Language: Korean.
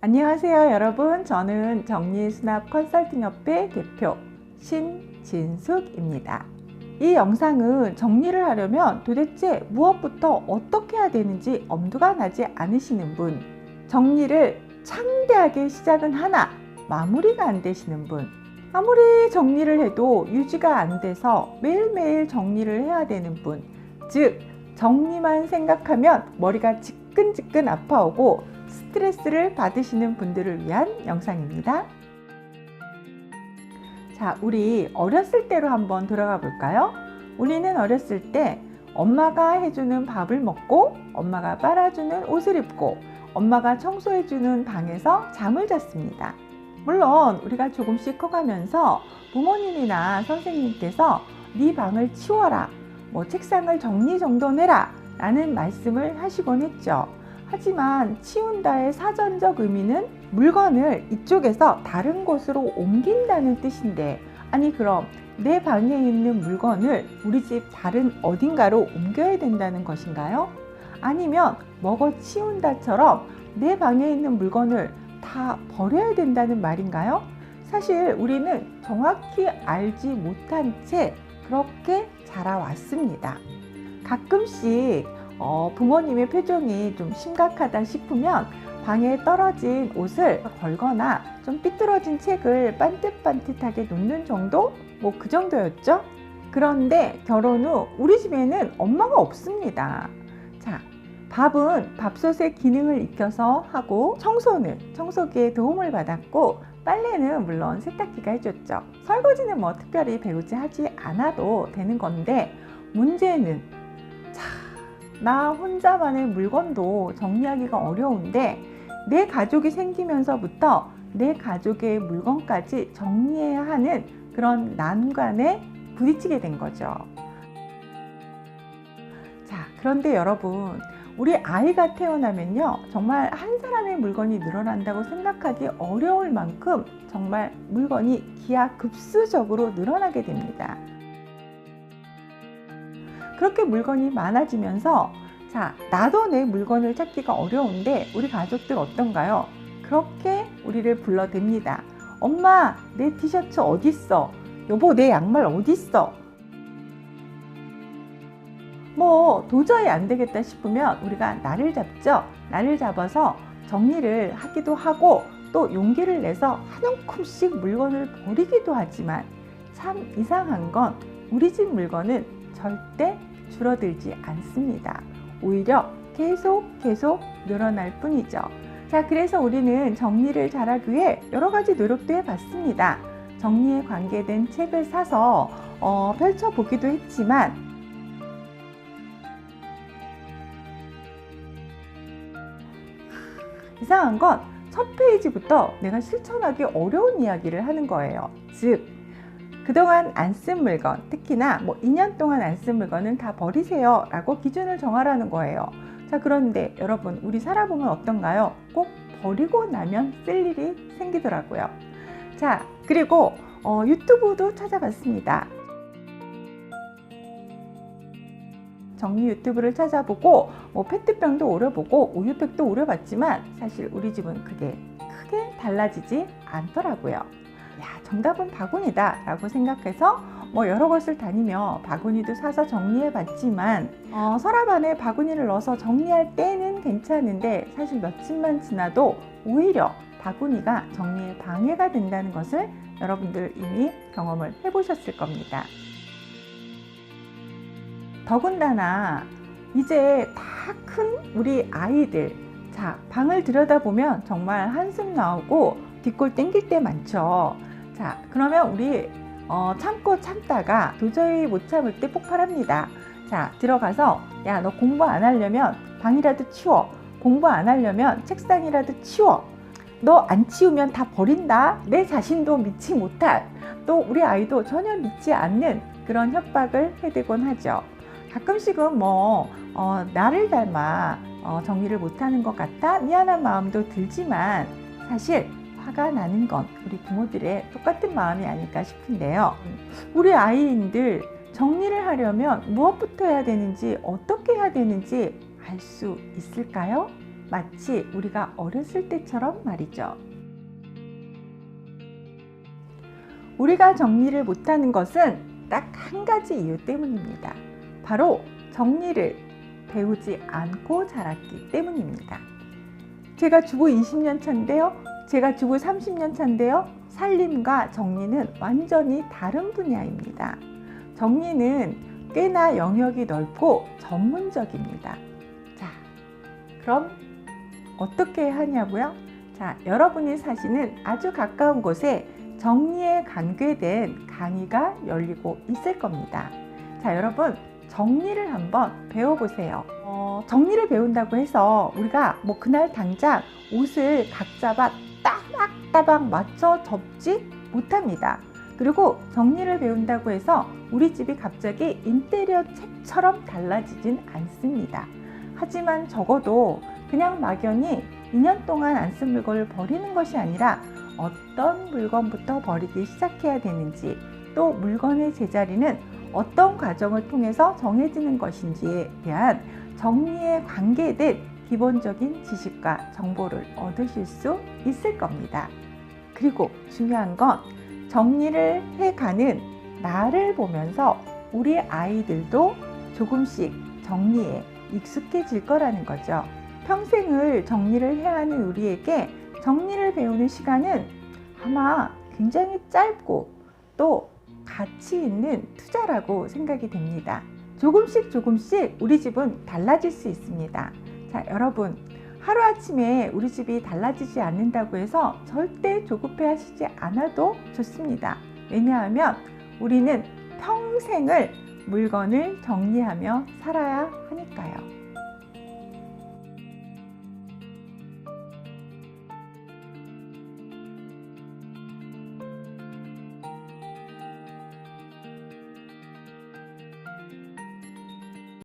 안녕하세요 여러분. 저는 정리수납 컨설팅협회 대표 신진숙입니다. 이 영상은 정리를 하려면 도대체 무엇부터 어떻게 해야 되는지 엄두가 나지 않으시는 분 정리를 창대하게 시작은 하나 마무리가 안 되시는 분 아무리 정리를 해도 유지가 안 돼서 매일매일 정리를 해야 되는 분 즉 정리만 생각하면 머리가 지끈지끈 아파오고 스트레스를 받으시는 분들을 위한 영상입니다. 자, 우리 어렸을 때로 한번 돌아가 볼까요? 우리는 어렸을 때 엄마가 해주는 밥을 먹고 엄마가 빨아주는 옷을 입고 엄마가 청소해주는 방에서 잠을 잤습니다. 물론 우리가 조금씩 커가면서 부모님이나 선생님께서 네 방을 치워라, 뭐 책상을 정리정돈해라 라는 말씀을 하시곤 했죠. 하지만 치운다의 사전적 의미는 물건을 이쪽에서 다른 곳으로 옮긴다는 뜻인데 아니 그럼 내 방에 있는 물건을 우리 집 다른 어딘가로 옮겨야 된다는 것인가요? 아니면 먹어 치운다처럼 내 방에 있는 물건을 다 버려야 된다는 말인가요? 사실 우리는 정확히 알지 못한 채 그렇게 자라왔습니다. 가끔씩 어, 부모님의 표정이 좀 심각하다 싶으면 방에 떨어진 옷을 걸거나 좀 삐뚤어진 책을 반듯반듯하게 놓는 정도? 뭐 그 정도였죠? 그런데 결혼 후 우리 집에는 엄마가 없습니다. 자, 밥은 밥솥의 기능을 익혀서 하고 청소는 청소기의 도움을 받았고 빨래는 물론 세탁기가 해줬죠. 설거지는 뭐 특별히 배우지 하지 않아도 되는 건데 문제는 자, 나 혼자만의 물건도 정리하기가 어려운데 내 가족이 생기면서부터 내 가족의 물건까지 정리해야 하는 그런 난관에 부딪히게 된 거죠. 자, 그런데 여러분, 우리 아이가 태어나면요, 정말 한 사람의 물건이 늘어난다고 생각하기 어려울 만큼 정말 물건이 기하급수적으로 늘어나게 됩니다. 그렇게 물건이 많아지면서 자, 나도 내 물건을 찾기가 어려운데 우리 가족들 어떤가요? 그렇게 우리를 불러댑니다. 엄마, 내 티셔츠 어딨어? 여보, 내 양말 어딨어? 뭐 도저히 안 되겠다 싶으면 우리가 나를 잡죠. 나를 잡아서 정리를 하기도 하고 또 용기를 내서 한 움큼씩 물건을 버리기도 하지만 참 이상한 건 우리 집 물건은 절대 줄어들지 않습니다. 오히려 계속 계속 늘어날 뿐이죠. 자, 그래서 우리는 정리를 잘하기 위해 여러 가지 노력도 해봤습니다. 정리에 관계된 책을 사서 어, 펼쳐보기도 했지만 이상한 건 첫 페이지부터 내가 실천하기 어려운 이야기를 하는 거예요. 즉, 그동안 안 쓴 물건, 특히나 뭐 2년 동안 안 쓴 물건은 다 버리세요 라고 기준을 정하라는 거예요. 자, 그런데 여러분, 우리 살아보면 어떤가요? 꼭 버리고 나면 쓸 일이 생기더라고요. 자, 그리고 어, 유튜브도 찾아봤습니다. 정리 유튜브를 찾아보고 뭐 페트병도 오려보고 우유팩도 오려봤지만 사실 우리 집은 그게 크게 달라지지 않더라고요. 야 정답은 바구니다 라고 생각해서 뭐 여러 곳을 다니며 바구니도 사서 정리해 봤지만 어, 서랍 안에 바구니를 넣어서 정리할 때는 괜찮은데 사실 며칠만 지나도 오히려 바구니가 정리에 방해가 된다는 것을 여러분들 이미 경험을 해보셨을 겁니다. 더군다나 이제 다 큰 우리 아이들 자 방을 들여다보면 정말 한숨 나오고 뒷골 땡길 때 많죠. 자 그러면 우리 어, 참고 참다가 도저히 못 참을 때 폭발합니다. 자 들어가서 야 너 공부 안 하려면 방이라도 치워. 공부 안 하려면 책상이라도 치워. 너 안 치우면 다 버린다. 내 자신도 믿지 못할. 또 우리 아이도 전혀 믿지 않는 그런 협박을 해대곤 하죠 가끔씩은 뭐 어, 나를 닮아 어, 정리를 못하는 것 같아 미안한 마음도 들지만 사실 화가 나는 건 우리 부모들의 똑같은 마음이 아닐까 싶은데요. 우리 아이인들 정리를 하려면 무엇부터 해야 되는지 어떻게 해야 되는지 알 수 있을까요? 마치 우리가 어렸을 때처럼 말이죠. 우리가 정리를 못하는 것은 딱 한 가지 이유 때문입니다. 바로 정리를 배우지 않고 자랐기 때문입니다. 제가 주부 20년 차인데요. 제가 주부 30년 차인데요. 살림과 정리는 완전히 다른 분야입니다. 정리는 꽤나 영역이 넓고 전문적입니다. 자, 그럼 어떻게 하냐고요? 자, 여러분이 사시는 아주 가까운 곳에 정리에 관계된 강의가 열리고 있을 겁니다. 자, 여러분, 정리를 한번 배워보세요. 어, 정리를 배운다고 해서 우리가 뭐 그날 당장 옷을 각 잡아 따박따박 맞춰 접지 못합니다. 그리고 정리를 배운다고 해서 우리 집이 갑자기 인테리어 책처럼 달라지진 않습니다. 하지만 적어도 그냥 막연히 2년 동안 안 쓴 물건을 버리는 것이 아니라 어떤 물건부터 버리기 시작해야 되는지 또 물건의 제자리는 어떤 과정을 통해서 정해지는 것인지에 대한 정리에 관계된 기본적인 지식과 정보를 얻으실 수 있을 겁니다. 그리고 중요한 건 정리를 해가는 나를 보면서 우리 아이들도 조금씩 정리에 익숙해질 거라는 거죠. 평생을 정리를 해야 하는 우리에게 정리를 배우는 시간은 아마 굉장히 짧고 또 가치 있는 투자라고 생각이 됩니다. 조금씩 조금씩 우리 집은 달라질 수 있습니다. 자, 여러분. 하루아침에 우리 집이 달라지지 않는다고 해서 절대 조급해 하시지 않아도 좋습니다. 왜냐하면 우리는 평생을 물건을 정리하며 살아야 하니까요.